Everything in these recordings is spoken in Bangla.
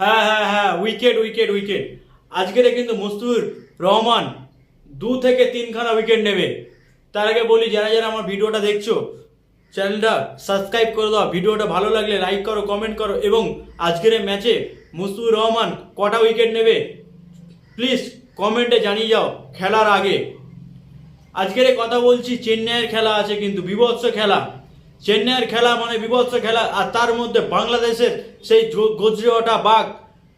হ্যাঁ হ্যাঁ হ্যাঁ উইকেট উইকেট উইকেট আজকের কিন্তু মুস্তুর রহমান দু থেকে তিনখানা উইকেট নেবে। তার আগে বলি, যারা যারা আমার ভিডিওটা দেখছ চ্যানেলটা সাবস্ক্রাইব করে দাও। ভিডিওটা ভালো লাগলে লাইক করো কমেন্ট করো, এবং আজকের এই ম্যাচে মুস্তুর রহমান কটা উইকেট নেবে প্লিজ কমেন্টে জানিয়ে যাও খেলার আগে। আজকের কথা বলছি, চেন্নাইয়ের খেলা আছে কিন্তু, বিভৎস খেলা। চেন্নাইয়ের খেলা মানে বিভৎস খেলা, আর তার মধ্যে বাংলাদেশের সেই গজরে ওঠা বাঘ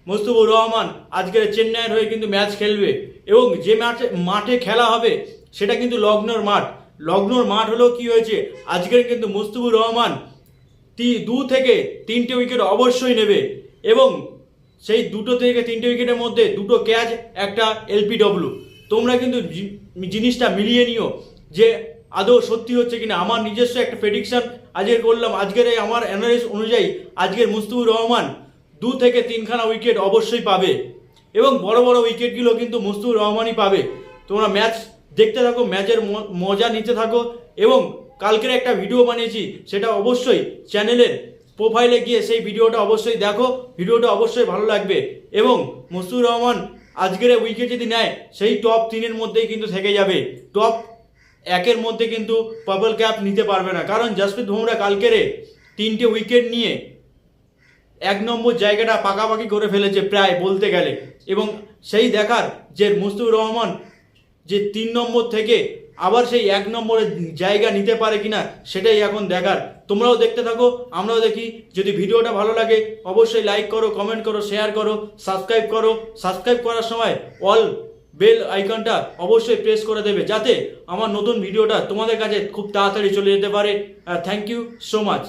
মুস্তুবুর রহমান আজকের চেন্নাইয়ের হয়ে কিন্তু ম্যাচ খেলবে। এবং যে ম্যাচে, মাঠে খেলা হবে, সেটা কিন্তু লগ্নর মাঠ। লগ্নর মাঠ হলেও কি হয়েছে, আজকের কিন্তু মুস্তুবুর রহমান তি- দু থেকে তিনটে উইকেট অবশ্যই নেবে। এবং সেই দুটো থেকে তিনটে উইকেটের মধ্যে দুটো ক্যাচ, একটা এলপিডব্লিউ। তোমরা কিন্তু জিনিসটা মিলিয়ে নিও যে আদৌ সত্যি হচ্ছে কিনা? আমার নিজস্ব একটা প্রেডিকশন আজকের করলাম। আজকের এই আমার অ্যানালিস অনুযায়ী আজকের মুস্তুবুর রহমান দু থেকে তিনখানা উইকেট অবশ্যই পাবে। এবং বড় বড় উইকেটগুলো কিন্তু মুস্তুবুর রহমানই পাবে। তোমরা ম্যাচ দেখতে থাকো ম্যাচের মজা নিতে থাকো। এবং কালকের একটা ভিডিও বানিয়েছি, সেটা অবশ্যই চ্যানেলের প্রোফাইলে গিয়ে সেই ভিডিওটা অবশ্যই দেখো। ভিডিওটা অবশ্যই ভালো লাগবে। এবং মুস্তুর রহমান আজকের উইকেট যদি নেয়, সেই টপ তিনের মধ্যেই কিন্তু থেকে যাবে। টপ একের মধ্যে কিন্তু পার্পল ক্যাপ নিতে পারবে না। কারণ জসপ্রীত বুমরা কালকেরে তিনটে উইকেট নিয়ে এক নম্বর জায়গাটা পাকাপাকি করে ফেলেছে প্রায় বলতে গেলে। এবং সেই দেখার যে মুস্তুর রহমান যে তিন নম্বর থেকে আবার সেই এক নম্বরের জায়গা নিতে পারে কিনা সেটাই এখন দেখার। তোমরাও দেখতে থাকো, আমরাও দেখি। যদি ভিডিওটা ভালো লাগে, অবশ্যই লাইক করো কমেন্ট করো শেয়ার করো সাবস্ক্রাইব করো। সাবস্ক্রাইব করার সময় অল বেল আইকনটা অবশ্যই প্রেস করে দেবে যাতে আমার নতুন ভিডিওটা তোমাদের কাছে খুব তাড়াতাড়ি চলে যেতে পারে। Thank you so much